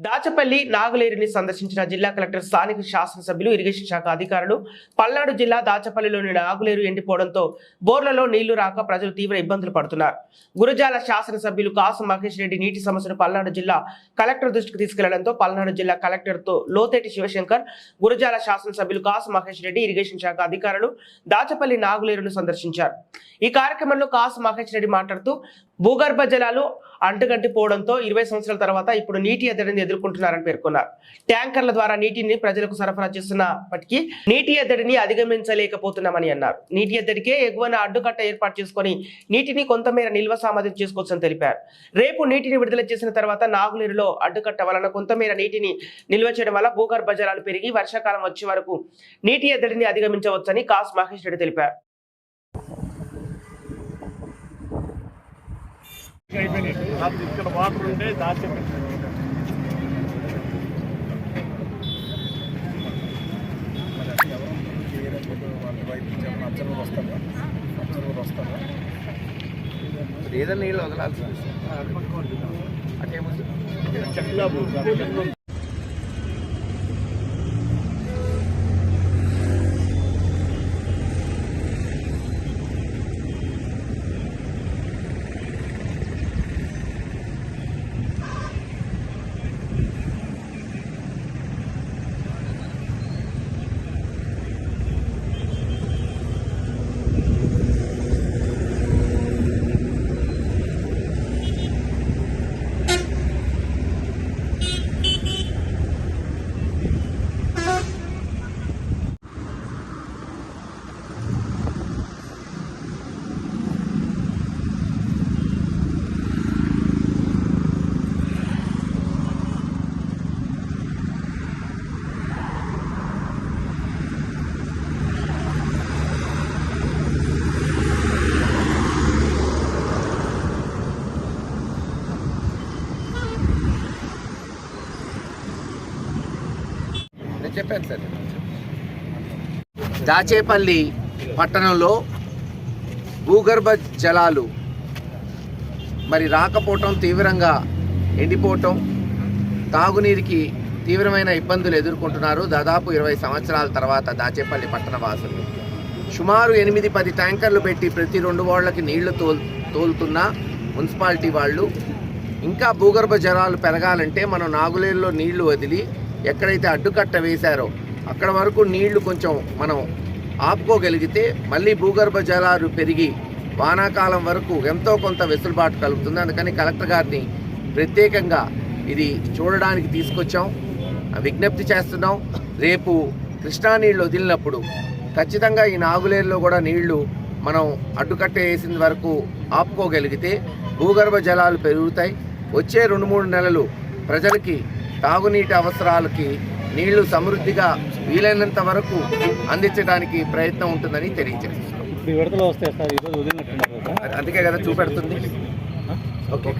దాచపల్లి నాగులేరిని సందర్శించిన జిల్లా కలెక్టర్ స్థానిక శాసనసభ్యులు ఇరిగేషన్ శాఖ అధికారులు పల్నాడు జిల్లా దాచపల్లిలోని నాగులేరు ఎండిపోవడంతో బోర్లలో నీళ్ళు రాక ప్రజలు తీవ్ర ఇబ్బందులు పడుతున్నారు. గురజాల శాసనసభ్యులు కాసు మహేష్ రెడ్డి నీటి సమస్యను పల్నాడు జిల్లా కలెక్టర్ దృష్టికి తీసుకెళ్ళడంతో పల్నాడు జిల్లా కలెక్టర్తో లోతేటి శివశంకర్ గురజాల శాసనసభ్యులు కాసు మహేష్ రెడ్డి ఇరిగేషన్ శాఖ అధికారులు దాచపల్లి నాగులేరును సందర్శించారు. ఈ కార్యక్రమంలో కాసు మహేష్ రెడ్డి మాట్లాడుతూ భూగర్భ జలాలు అంటుగంటిపోవడంతో ఇరవై సంవత్సరాల తర్వాత ఇప్పుడు నీటి ఎద్దడిని ఎదుర్కొంటున్నారని పేర్కొన్నారు. ట్యాంకర్ల ద్వారా నీటిని ప్రజలకు సరఫరా చేస్తున్నప్పటికీ నీటి ఎద్దడిని అధిగమించలేకపోతున్నామని అన్నారు. నీటి ఎద్దడికే ఎగువన అడ్డుకట్ట ఏర్పాటు చేసుకొని నీటిని కొంతమేర నిల్వ సామర్థ్యం చేసుకోవచ్చని తెలిపారు. రేపు నీటిని విడుదల చేసిన తర్వాత నాగునీరులో అడ్డుకట్ట వలన కొంతమేర నీటిని నిల్వ చేయడం వల్ల భూగర్భ జలాలు పెరిగి వర్షాకాలం వచ్చే వరకు నీటి ఎద్దడిని అధిగమించవచ్చని కాస్ మహేష్ రెడ్డి తెలిపారు. అది ఇక్కడ వాటర్ ఉంటే దాచి ఏదైనా నీళ్ళు వదలాల్సి అటేముంది చెక్లా చెప్పాను సార్ దాచేపల్లి పట్టణంలో భూగర్భ జలాలు మరి రాకపోవటం తీవ్రంగా ఎండిపోవటం తాగునీరుకి తీవ్రమైన ఇబ్బందులు ఎదుర్కొంటున్నారు దాదాపు ఇరవై సంవత్సరాల తర్వాత దాచేపల్లి పట్టణ వాసులు సుమారు ఎనిమిది పది ట్యాంకర్లు పెట్టి ప్రతి రెండు వాళ్ళకి నీళ్ళు తోల్ తోలుతున్న మున్సిపాలిటీ వాళ్ళు. ఇంకా భూగర్భ జలాలు పెరగాలంటే మనం నాగులేరులో నీళ్ళు వదిలి ఎక్కడైతే అడ్డుకట్ట వేశారో అక్కడ వరకు నీళ్ళు కొంచెం మనం ఆపుకోగలిగితే మళ్ళీ భూగర్భ జలాలు పెరిగి వానాకాలం వరకు ఎంతో కొంత వెసులుబాటు కలుగుతుంది. అందుకని కలెక్టర్ గారిని ప్రత్యేకంగా ఇది చూడడానికి తీసుకొచ్చాం. విజ్ఞప్తి చేస్తున్నాం. రేపు కృష్ణా నీళ్ళు వదిలినప్పుడు ఖచ్చితంగా ఈ నాగులేరులో కూడా నీళ్ళు మనం అడ్డుకట్ట వేసిన వరకు ఆపుకోగలిగితే భూగర్భ జలాలు పెరుగుతాయి. వచ్చే రెండు మూడు నెలలు ప్రజలకి తాగునీటి అవసరాలకి నీళ్ళు సమృద్ధిగా వీలైనంత వరకు అందించడానికి ప్రయత్నం ఉంటుందని తెలియజేస్తున్నాం అందుకే కదా చూపెడుతుంది. ఓకే.